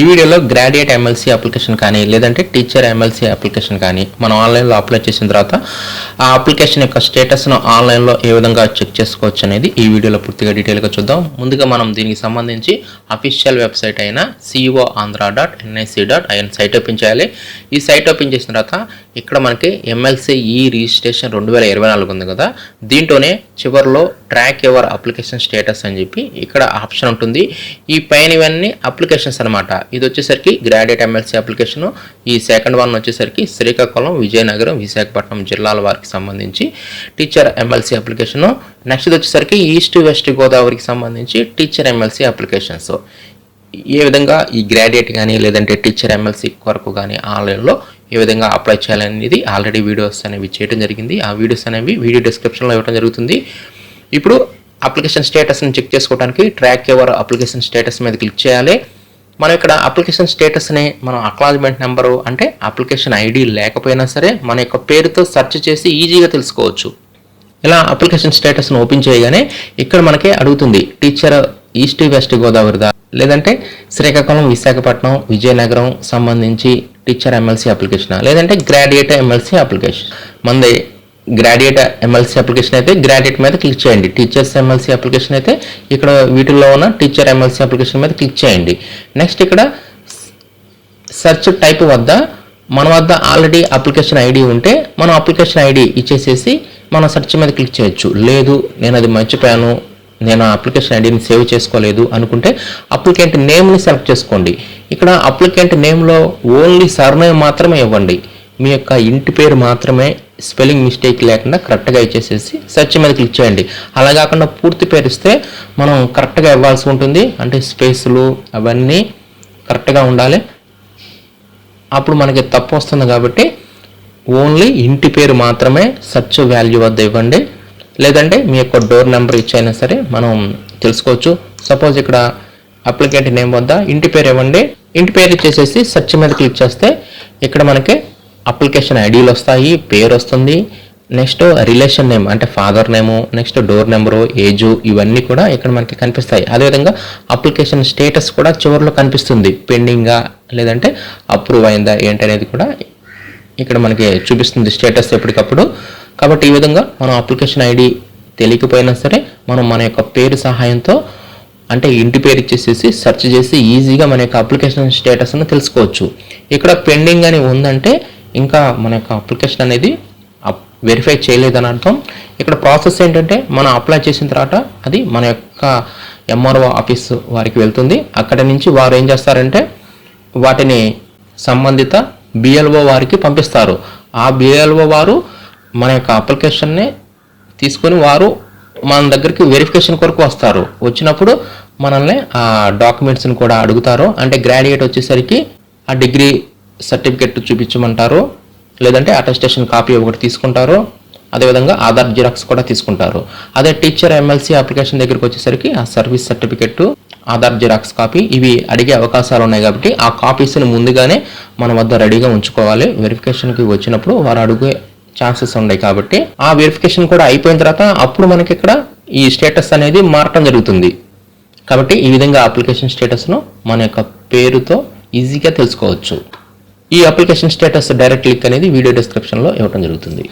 ఈ వీడియోలో graduate MLC application కానీ లేదంటే టీచర్ ఎమ్మెల్సీ అప్లికేషన్ కానీ మనం ఆన్లైన్లో అప్లై చేసిన తర్వాత ఆ అప్లికేషన్ యొక్క స్టేటస్ను ఆన్లైన్లో ఏ విధంగా చెక్ చేసుకోవచ్చు అనేది ఈ వీడియోలో పూర్తిగా డీటెయిల్గా చూద్దాం. ముందుగా మనం దీనికి సంబంధించి అఫీషియల్ వెబ్సైట్ అయిన CO Andhra dot NIC dot IN site open చేయాలి. ఈ సైట్ ఓపెన్ చేసిన తర్వాత ఇక్కడ మనకి ఎమ్మెల్సీ ఈ రిజిస్ట్రేషన్ రెండు వేల ఇరవై నాలుగు ఉంది కదా. దీంట్లోనే చివరిలో ట్రాక్ ఎవర్ అప్లికేషన్ స్టేటస్ అని చెప్పి ఇక్కడ ఆప్షన్ ఉంటుంది. ఈ పైన ఇవన్నీ అప్లికేషన్స్ అనమాట ఇది వచ్చేసరికి గ్రాడ్యుయేట్ ఎమ్మెల్సీ అప్లికేషను ఈ సెకండ్ వన్ వచ్చేసరికి శ్రీకాకుళం విజయనగరం విశాఖపట్నం జిల్లాల వారికి సంబంధించి టీచర్ ఎమ్మెల్సీ అప్లికేషను నెక్స్ట్ వచ్చేసరికి ఈస్ట్ వెస్ట్ గోదావరికి సంబంధించి టీచర్ ఎమ్మెల్సీ అప్లికేషన్స్ ఏ విధంగా ఈ గ్రాడ్యుయేట్ కానీ లేదంటే టీచర్ ఎమ్మెల్సీ కొరకు కానీ ఆన్లైన్లో ఏ విధంగా అప్లై చేయాలనేది ఆల్రెడీ వీడియోస్ అనేవి చేయడం జరిగింది. ఆ వీడియోస్ అనేవి వీడియో డిస్క్రిప్షన్లో ఇవ్వడం జరుగుతుంది. ఇప్పుడు అప్లికేషన్ స్టేటస్ని చెక్ చేసుకోవడానికి ట్రాక్ ఎవర్ అప్లికేషన్ స్టేటస్ మీద క్లిక్ చేయాలి. మనం ఇక్కడ అప్లికేషన్ స్టేటస్ని మనం అక్నాలజ్మెంట్ నెంబరు అంటే అప్లికేషన్ ఐడి లేకపోయినా సరే మన యొక్క పేరుతో సెర్చ్ చేసి ఈజీగా తెలుసుకోవచ్చు. ఇలా అప్లికేషన్ స్టేటస్ను ఓపెన్ చేయగానే ఇక్కడ మనకి అడుగుతుంది టీచర్ ఈస్ట్ వెస్ట్ గోదావరిదా లేదంటే శ్రీకాకుళం విశాఖపట్నం విజయనగరం సంబంధించి టీచర్ ఎమ్మెల్సీ అప్లికేషన్ లేదంటే గ్రాడ్యుయేట్ ఎమ్మెల్సీ అప్లికేషన్ మనది గ్రాడ్యుయేట్ ఎమ్మెల్సీ అప్లికేషన్ అయితే గ్రాడ్యుయేట్ మీద క్లిక్ చేయండి. టీచర్స్ ఎమ్మెల్సీ అప్లికేషన్ అయితే ఇక్కడ వీటిల్లో ఉన్న టీచర్ ఎమ్మెల్సీ అప్లికేషన్ మీద క్లిక్ చేయండి. నెక్స్ట్ ఇక్కడ సెర్చ్ టైప్ వద్ద మన వద్ద ఆల్రెడీ అప్లికేషన్ ఐడి ఉంటే మనం అప్లికేషన్ ఐడి ఇచ్చేసేసి మనం సెర్చ్ మీద క్లిక్ చేయొచ్చు. లేదు నేను అది మర్చిపోయాను నేను అప్లికేషన్ ఐడిని సేవ్ చేసుకోలేదు అనుకుంటే అప్లికెంట్ నేమ్ని సెలెక్ట్ చేసుకోండి. ఇక్కడ అప్లికెంట్ నేమ్లో ఓన్లీ సర్నేమ్ మాత్రమే ఇవ్వండి. మీ యొక్క ఇంటి పేరు మాత్రమే స్పెల్లింగ్ మిస్టేక్ లేకుండా కరెక్ట్గా ఇచ్చేసేసి సెర్చ్ మీద క్లిక్ చేయండి. అలా కాకుండా పూర్తి పేరు ఇస్తే మనం కరెక్ట్గా ఇవ్వాల్సి ఉంటుంది. అంటే స్పేస్లు అవన్నీ కరెక్ట్గా ఉండాలి. అప్పుడు మనకి తప్పు వస్తుంది కాబట్టి ఓన్లీ ఇంటి పేరు మాత్రమే సర్చ్ వాల్యూ వద్ద ఇవ్వండి. లేదంటే మీ యొక్క డోర్ నెంబర్ ఇచ్చైనా సరే మనం తెలుసుకోవచ్చు. సపోజ్ ఇక్కడ అప్లికెంట్ నేమ్ వద్ద ఇంటి పేరు ఇవ్వండి. ఇంటి పేరు ఇచ్చేసేసి సెర్చ్ మీద క్లిక్ చేస్తే ఇక్కడ మనకి అప్లికేషన్ ఐడీలు వస్తాయి పేరు వస్తుంది. నెక్స్ట్ రిలేషన్ నేమ్ అంటే father name next door number age ఇవన్నీ కూడా ఇక్కడ మనకి కనిపిస్తాయి. అదేవిధంగా అప్లికేషన్ స్టేటస్ కూడా చివరిలో కనిపిస్తుంది. పెండింగా లేదంటే అప్రూవ్ అయిందా ఏంటనేది కూడా ఇక్కడ మనకి చూపిస్తుంది స్టేటస్ ఎప్పటికప్పుడు. కాబట్టి ఈ విధంగా మనం అప్లికేషన్ ఐడి తెలియకపోయినా సరే మనం మన యొక్క పేరు సహాయంతో అంటే ఇంటి పేరు ఇచ్చేసేసి సెర్చ్ చేసి ఈజీగా మన యొక్క అప్లికేషన్ స్టేటస్ను తెలుసుకోవచ్చు. ఇక్కడ పెండింగ్ అని ఉందంటే ఇంకా మన యొక్క అప్లికేషన్ అనేది వెరిఫై చేయలేదని అర్థం. ఇక్కడ ప్రాసెస్ ఏంటంటే మనం అప్లై చేసిన తర్వాత అది మన యొక్క ఎంఆర్ఓ ఆఫీస్ వారికి వెళ్తుంది. అక్కడ నుంచి వారు ఏం చేస్తారంటే వాటిని సంబంధిత బిఎల్ఓ వారికి పంపిస్తారు. ఆ బిఎల్ఓ వారు మన యొక్క అప్లికేషన్ని తీసుకొని వారు మన దగ్గరికి వెరిఫికేషన్ కొరకు వస్తారు. వచ్చినప్పుడు మనల్ని ఆ డాక్యుమెంట్స్ని కూడా అడుగుతారు. అంటే గ్రాడ్యుయేట్ వచ్చేసరికి ఆ డిగ్రీ సర్టిఫికెట్ చూపించమంటారు లేదంటే అటెస్టేషన్ కాపీ ఒకటి తీసుకుంటారు అదేవిధంగా ఆధార్ జిరాక్స్ కూడా తీసుకుంటారు. అదే టీచర్ ఎమ్మెల్సీ అప్లికేషన్ దగ్గరికి వచ్చేసరికి ఆ service certificate Aadhaar xerox copy ఇవి అడిగే అవకాశాలు ఉన్నాయి కాబట్టి ఆ కాపీస్ని ముందుగానే మన వద్ద రెడీగా ఉంచుకోవాలి. వెరిఫికేషన్కి వచ్చినప్పుడు వారు అడిగే ఛాన్సెస్ ఉన్నాయి కాబట్టి ఆ వెరిఫికేషన్ కూడా అయిపోయిన తర్వాత అప్పుడు మనకి ఇక్కడ ఈ స్టేటస్ అనేది మారటం జరుగుతుంది. కాబట్టి ఈ విధంగా అప్లికేషన్ స్టేటస్ను మన యొక్క పేరుతో ఈజీగా తెలుసుకోవచ్చు. ఈ అప్లికేషన్ స్టేటస్ డైరెక్ట్ లింక్ అనేది వీడియో డిస్క్రిప్షన్లో ఇవ్వడం జరుగుతుంది.